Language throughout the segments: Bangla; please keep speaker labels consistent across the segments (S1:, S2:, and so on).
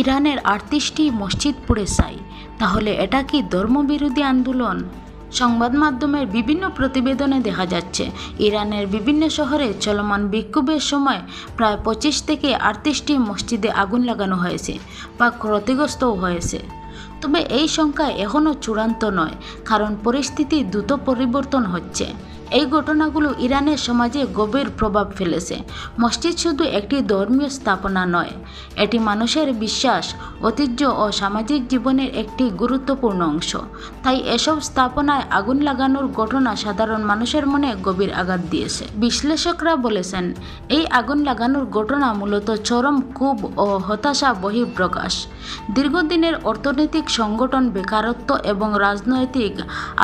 S1: ইরানের আটত্রিশটি মসজিদ পুড়ে চাই তাহলে এটা কি ধর্মবিরোধী আন্দোলন? সংবাদ মাধ্যমের বিভিন্ন প্রতিবেদনে দেখা যাচ্ছে, ইরানের বিভিন্ন শহরে চলমান বিক্ষোভের সময় প্রায় পঁচিশ থেকে আটত্রিশটি মসজিদে আগুন লাগানো হয়েছে বা ক্ষতিগ্রস্তও হয়েছে। তবে এই সংখ্যা এখনও চূড়ান্ত নয়, কারণ পরিস্থিতি দ্রুত পরিবর্তন হচ্ছে। এই ঘটনাগুলো ইরানের সমাজে গভীর প্রভাব ফেলেছে। মসজিদ শুধু একটি ধর্মীয় স্থাপনা নয়, এটি মানুষের বিশ্বাস, ঐতিহ্য ও সামাজিক জীবনের একটি গুরুত্বপূর্ণ অংশ। তাই এসব স্থাপনায় আগুন লাগানোর ঘটনা সাধারণ মানুষের মনে গভীর আঘাত দিয়েছে। বিশ্লেষকরা বলেছেন, এই আগুন লাগানোর ঘটনা মূলত চরম ক্ষোভ ও হতাশা বহিঃপ্রকাশ। দীর্ঘদিনের অর্থনৈতিক সংগঠন বেকারত্ব এবং রাজনৈতিক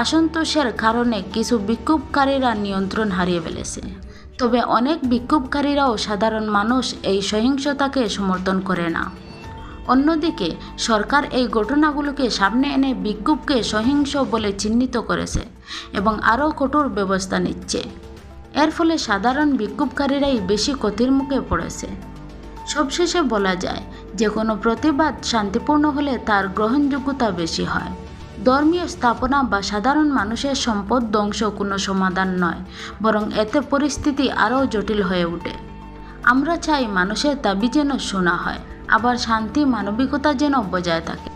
S1: অসন্তোষের কারণে কিছু বিক্ষোভকারীরা নিয়ন্ত্রণ হারিয়ে ফেলেছে। তবে অনেক বিক্ষোভকারীরাও সাধারণ মানুষ এই সহিংসতাকে সমর্থন করে না। অন্যদিকে, সরকার এই ঘটনাগুলোকে সামনে এনে বিক্ষোভকে সহিংস বলে চিহ্নিত করেছে এবং আরও কঠোর ব্যবস্থা নিচ্ছে। এর ফলে সাধারণ বিক্ষোভকারীরাই বেশি ক্ষতির মুখে পড়েছে। সবশেষে বলা যায় কোনো প্রতিবাদ শান্তিপূর্ণ হলে তার গ্রহণযোগ্যতা বেশি হয়। ধর্মীয় স্থাপনা বা সাধারণ মানুষের সম্পদ ধ্বংস কোনো সমাধান নয়, বরং এতে পরিস্থিতি আরও জটিল হয়ে ওঠে। আমরা চাই মানুষের দাবি যেন শোনা হয়, আবার শান্তি মানবিকতা যেন বজায় থাকে।